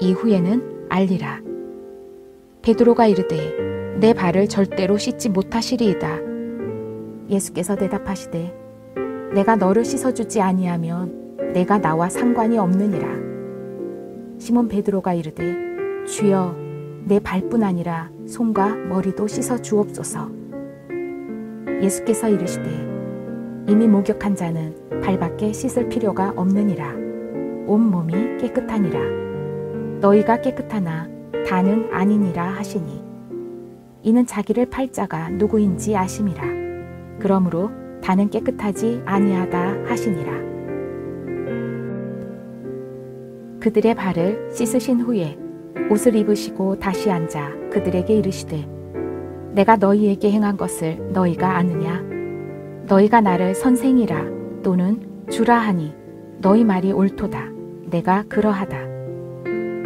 이후에는 알리라. 베드로가 이르되 내 발을 절대로 씻지 못하시리이다. 예수께서 대답하시되 내가 너를 씻어주지 아니하면 내가 나와 상관이 없느니라. 시몬 베드로가 이르되 주여 내 발뿐 아니라 손과 머리도 씻어 주옵소서. 예수께서 이르시되 이미 목욕한 자는 발밖에 씻을 필요가 없느니라. 온 몸이 깨끗하니라 너희가 깨끗하나 다는 아니니라 하시니. 이는 자기를 팔자가 누구인지 아심이라. 그러므로 다는 깨끗하지 아니하다 하시니라. 그들의 발을 씻으신 후에 옷을 입으시고 다시 앉아 그들에게 이르시되 내가 너희에게 행한 것을 너희가 아느냐? 너희가 나를 선생이라 또는 주라 하니 너희 말이 옳도다. 내가 그러하다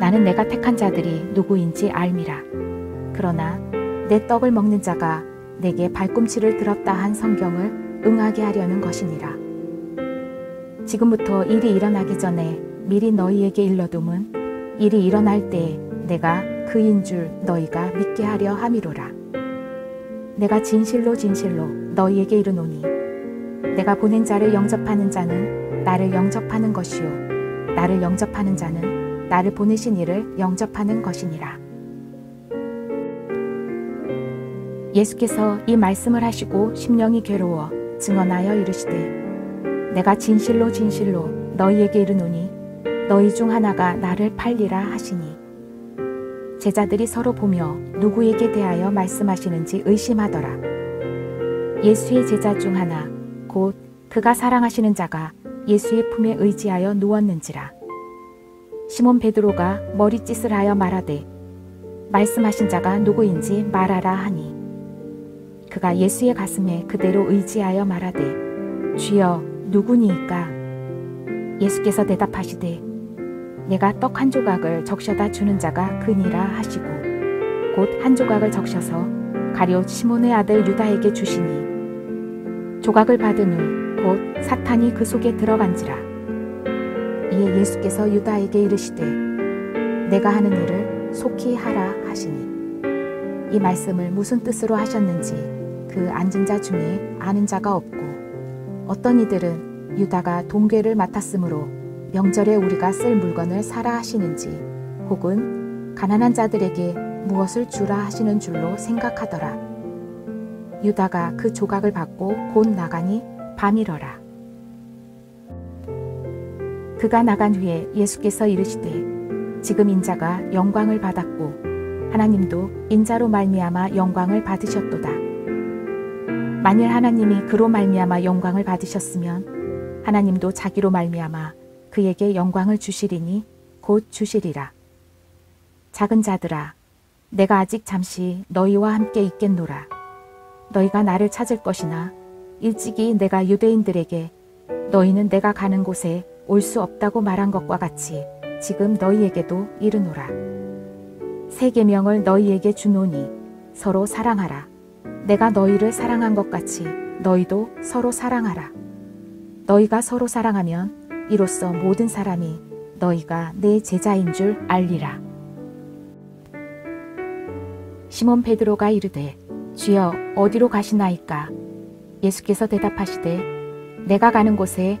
나는 내가 택한 자들이 누구인지 알미라. 그러나 내 떡을 먹는 자가 내게 발꿈치를 들었다 한 성경을 응하게 하려는 것이니라. 지금부터 일이 일어나기 전에 미리 너희에게 일러둠은 일이 일어날 때에 내가 그인 줄 너희가 믿게 하려 함이로라. 내가 진실로 진실로 너희에게 이르노니 내가 보낸 자를 영접하는 자는 나를 영접하는 것이요 나를 영접하는 자는 나를 보내신 이를 영접하는 것이니라. 예수께서 이 말씀을 하시고 심령이 괴로워 증언하여 이르시되 내가 진실로 진실로 너희에게 이르노니 너희 중 하나가 나를 팔리라 하시니 제자들이 서로 보며 누구에게 대하여 말씀하시는지 의심하더라. 예수의 제자 중 하나 곧 그가 사랑하시는 자가 예수의 품에 의지하여 누웠는지라. 시몬 베드로가 머리짓을 하여 말하되 말씀하신 자가 누구인지 말하라 하니. 그가 예수의 가슴에 그대로 의지하여 말하되 주여 누구니이까? 예수께서 대답하시되 내가 떡 한 조각을 적셔다 주는 자가 그니라 하시고 곧 한 조각을 적셔서 가룟 시몬의 아들 유다에게 주시니. 조각을 받은 후 곧 사탄이 그 속에 들어간지라 이에 예수께서 유다에게 이르시되 내가 하는 일을 속히 하라 하시니 이 말씀을 무슨 뜻으로 하셨는지 그 앉은 자 중에 아는 자가 없고 어떤 이들은 유다가 동괴를 맡았으므로 명절에 우리가 쓸 물건을 사라 하시는지 혹은 가난한 자들에게 무엇을 주라 하시는 줄로 생각하더라. 유다가 그 조각을 받고 곧 나가니 밤이러라. 그가 나간 후에 예수께서 이르시되 지금 인자가 영광을 받았고 하나님도 인자로 말미암아 영광을 받으셨도다. 만일 하나님이 그로 말미암아 영광을 받으셨으면 하나님도 자기로 말미암아 그에게 영광을 주시리니 곧 주시리라. 작은 자들아 내가 아직 잠시 너희와 함께 있겠노라. 너희가 나를 찾을 것이나 일찍이 내가 유대인들에게 너희는 내가 가는 곳에 올 수 없다고 말한 것과 같이 지금 너희에게도 이르노라. 새 계명을 너희에게 주노니 서로 사랑하라. 내가 너희를 사랑한 것 같이 너희도 서로 사랑하라. 너희가 서로 사랑하면 이로써 모든 사람이 너희가 내 제자인 줄 알리라. 시몬 베드로가 이르되 주여 어디로 가시나이까 예수께서 대답하시되 내가 가는 곳에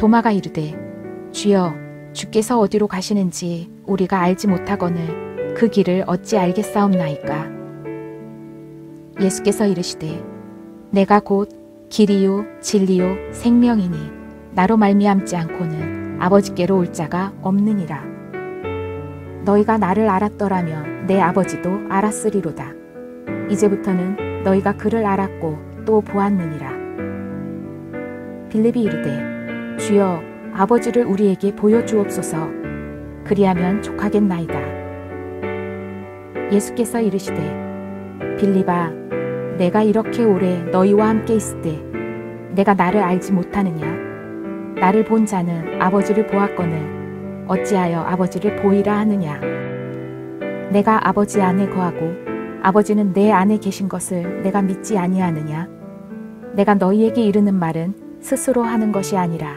도마가 이르되 주여 주께서 어디로 가시는지 우리가 알지 못하거늘 그 길을 어찌 알겠사옵나이까? 예수께서 이르시되 내가 곧 길이요 진리요 생명이니 나로 말미암지 않고는 아버지께로 올 자가 없느니라. 너희가 나를 알았더라면 내 아버지도 알았으리로다. 이제부터는 너희가 그를 알았고 또 보았느니라. 빌립이 이르되 주여 아버지를 우리에게 보여주옵소서. 그리하면 족하겠나이다. 예수께서 이르시되 빌리바 내가 이렇게 오래 너희와 함께 있을 때 내가 나를 알지 못하느냐? 나를 본 자는 아버지를 보았거늘 어찌하여 아버지를 보이라 하느냐? 내가 아버지 안에 거하고 아버지는 내 안에 계신 것을 내가 믿지 아니하느냐? 내가 너희에게 이르는 말은 스스로 하는 것이 아니라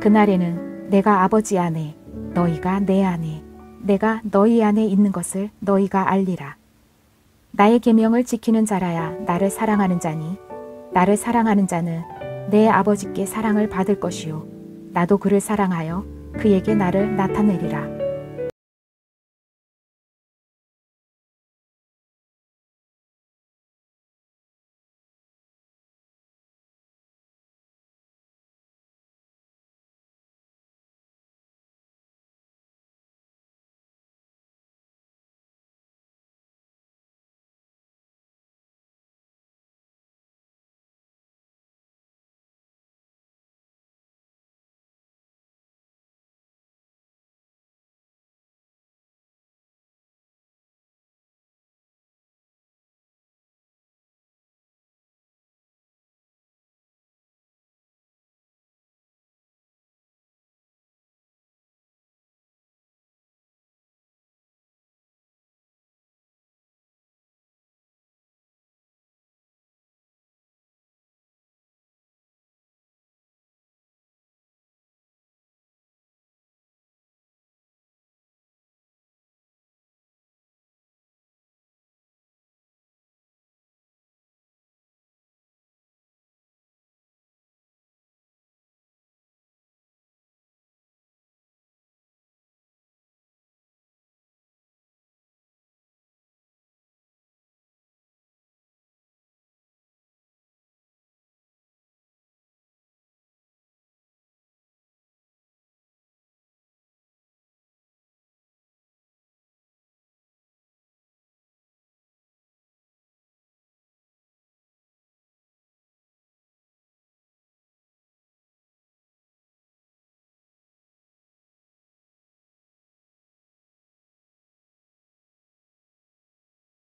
그날에는 내가 아버지 안에 너희가 내 안에 내가 너희 안에 있는 것을 너희가 알리라. 나의 계명을 지키는 자라야 나를 사랑하는 자니 나를 사랑하는 자는 내 아버지께 사랑을 받을 것이요 나도 그를 사랑하여 그에게 나를 나타내리라.